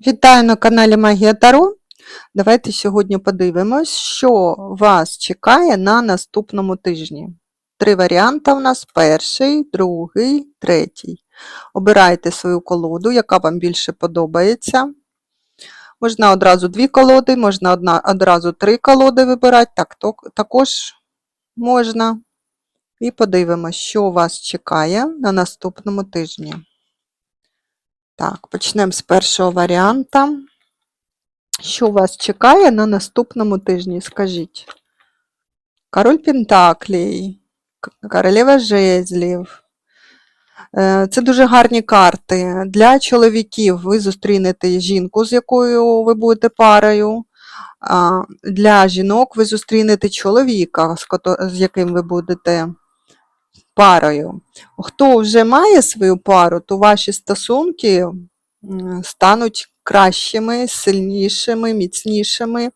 Вітаю на каналі Магія Таро. Давайте сьогодні подивимось, що вас чекає на наступному тижні. Три варіанти у нас: перший, другий, третій. Обирайте свою колоду, яка вам більше подобається. Можна одразу дві колоди, можна одна, одразу три колоди вибирати, так, то, також можна. І подивимось, що вас чекає на наступному тижні. Так, почнемо з першого варіанта. Що вас чекає на наступному тижні? Скажіть. Король Пентаклій, королева жезлів. Е, Це дуже гарні карти. Для чоловіків ви зустрінете жінку, з якою ви будете парою. Для жінок ви зустрінете чоловіка, з яким ви будете парою. Хто вже має свою пару, то ваші стосунки стануть кращими, сильнішими, міцнішими,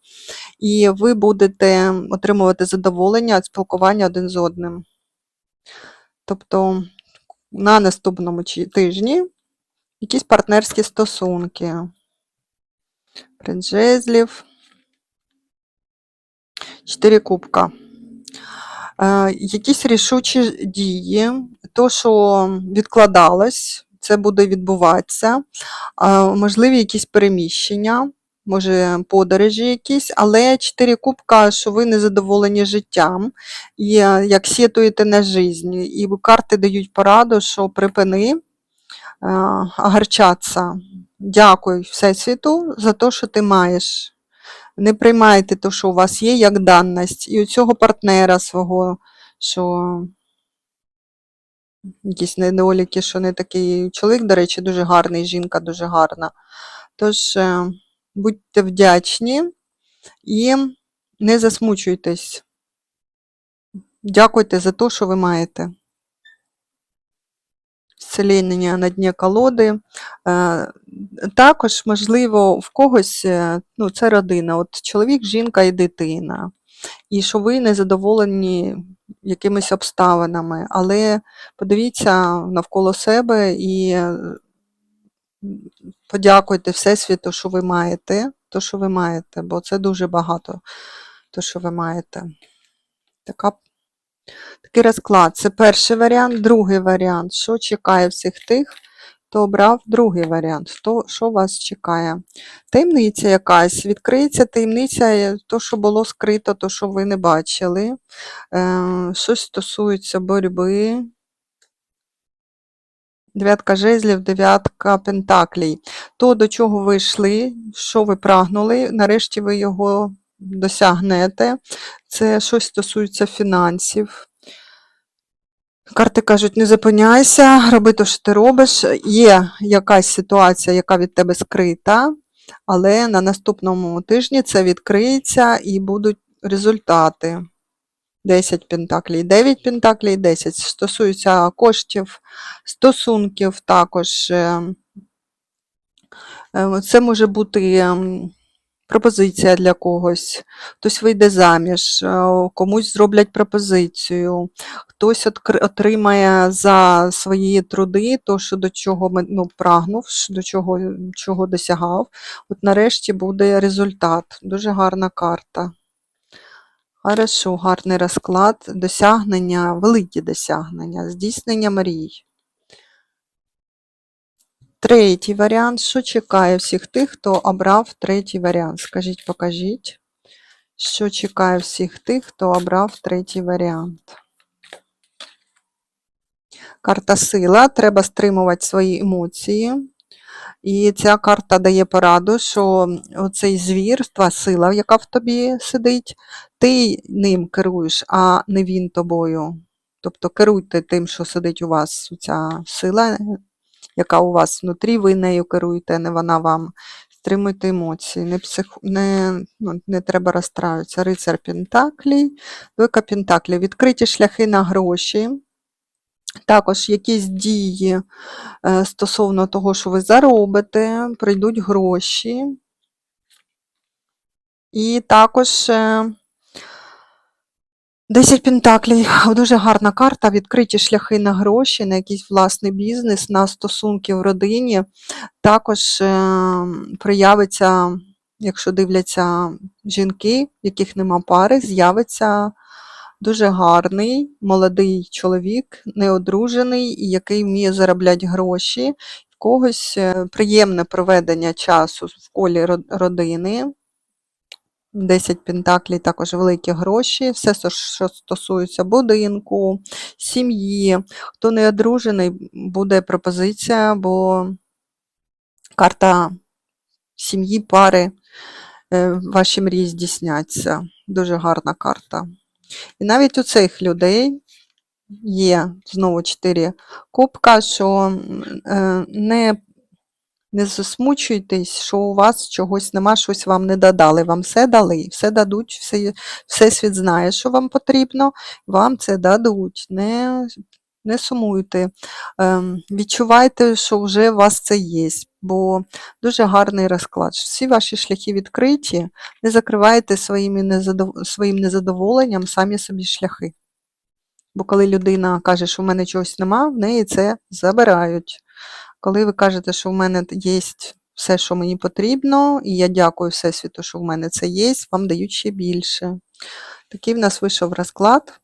і ви будете отримувати задоволення від спілкування один з одним. Тобто на наступному тижні якісь партнерські стосунки. Принц жезлів. Чотири кубка. Е, якісь рішучі дії, то, що відкладалось, це буде відбуватися. Е, можливі якісь переміщення, може подорожі якісь, але чотири кубка, що ви не задоволені життям, і е, як сітуєте на життя. І карти дають пораду, що припини е, огорчатися. Дякую Всесвіту за те, що ти маєш. Не приймайте те, що у вас є, як даність. І у цього партнера свого, що якісь недоліки, що не такий чоловік, до речі, дуже гарний, жінка дуже гарна. Тож е, будьте вдячні і не засмучуйтесь. Дякуйте за те, що ви маєте. Зцілення на дні колоди. Е, Також, можливо, в когось, е, ну, це родина, от чоловік, жінка і дитина. І що ви не задоволені якимись обставинами, але подивіться навколо себе і е, подякуйте Всесвіту, що ви маєте, то, що ви маєте, бо це дуже багато, то, що ви маєте. Така, такий розклад. Це перший варіант, другий варіант. Що чекає всіх тих, хто обрав другий варіант? Хто, що вас чекає? Таємниця якась, відкриється таємниця, е, то, що було скрито, то, що ви не бачили. Е, щось стосується боротьби. Дев'ятка жезлів, дев'ятка пентаклей. То, до чого ви йшли, що ви прагнули, нарешті ви його досягнете. Це щось стосується фінансів. Карти кажуть, не зупиняйся, роби те, що ти робиш. Є якась ситуація, яка від тебе скрита, але на наступному тижні це відкриється і будуть результати. 10 пентаклей, 9 пентаклей, 10. Стосується коштів, стосунків також. е, е, Це може бути пропозиція для когось, хтось вийде заміж, е, комусь зроблять пропозицію, хтось отримає за свої труди то, що до чого ну, прагнув, до чого, чого досягав. От нарешті буде результат. Дуже гарна карта. Хорошо, гарний розклад, досягнення, великі досягнення, здійснення мрій. Третій варіант. Що чекає всіх тих, хто обрав третій варіант? Скажіть, покажіть, що чекає всіх тих, хто обрав третій варіант. Карта сила. Треба стримувати свої емоції. І ця карта дає пораду, що оцей звір, твоя сила, яка в тобі сидить, ти ним керуєш, а не він тобою. Тобто керуйте тим, що сидить у вас, ця сила, яка у вас внутрі, ви нею керуєте, не вона вам. Стримуйте емоції, не, псих... не, ну, не треба розстраюватися. Рицар Пентаклій, двойка Пентаклій, відкриті шляхи на гроші. Також якісь дії е, стосовно того, що ви заробите, прийдуть гроші. І також е, 10 пентаклей. Дуже гарна карта. Відкриті шляхи на гроші, на якийсь власний бізнес, на стосунки в родині. Також е, проявиться, якщо дивляться жінки, в яких нема пари, з'явиться дуже гарний молодий чоловік, неодружений, який вміє заробляти гроші. Когось е, приємне проведення часу в колі родини. 10 пентаклей також великі гроші, все, що стосується будинку, сім'ї. Хто не одружений, буде пропозиція, бо карта сім'ї, пари, е, ваші мрії здійсняться. Дуже гарна карта. І навіть у цих людей є знову 4 кубка, що е, не не засмучуйтесь, що у вас чогось нема, щось вам не додали. Вам все дали, все дадуть, все, всесвіт знає, що вам потрібно, вам це дадуть. Не, не сумуйте. Ем, відчувайте, що вже у вас це є, бо дуже гарний розклад. Всі ваші шляхи відкриті, не закривайте своїм незадоволенням самі собі шляхи. Бо коли людина каже, що в мене чогось нема, в неї це забирають. Коли ви кажете, що в мене є все, що мені потрібно, і я дякую Всесвіту, що в мене це є, вам дають ще більше. Такий в нас вийшов розклад.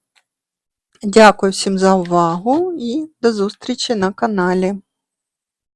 Дякую всім за увагу і до зустрічі на каналі.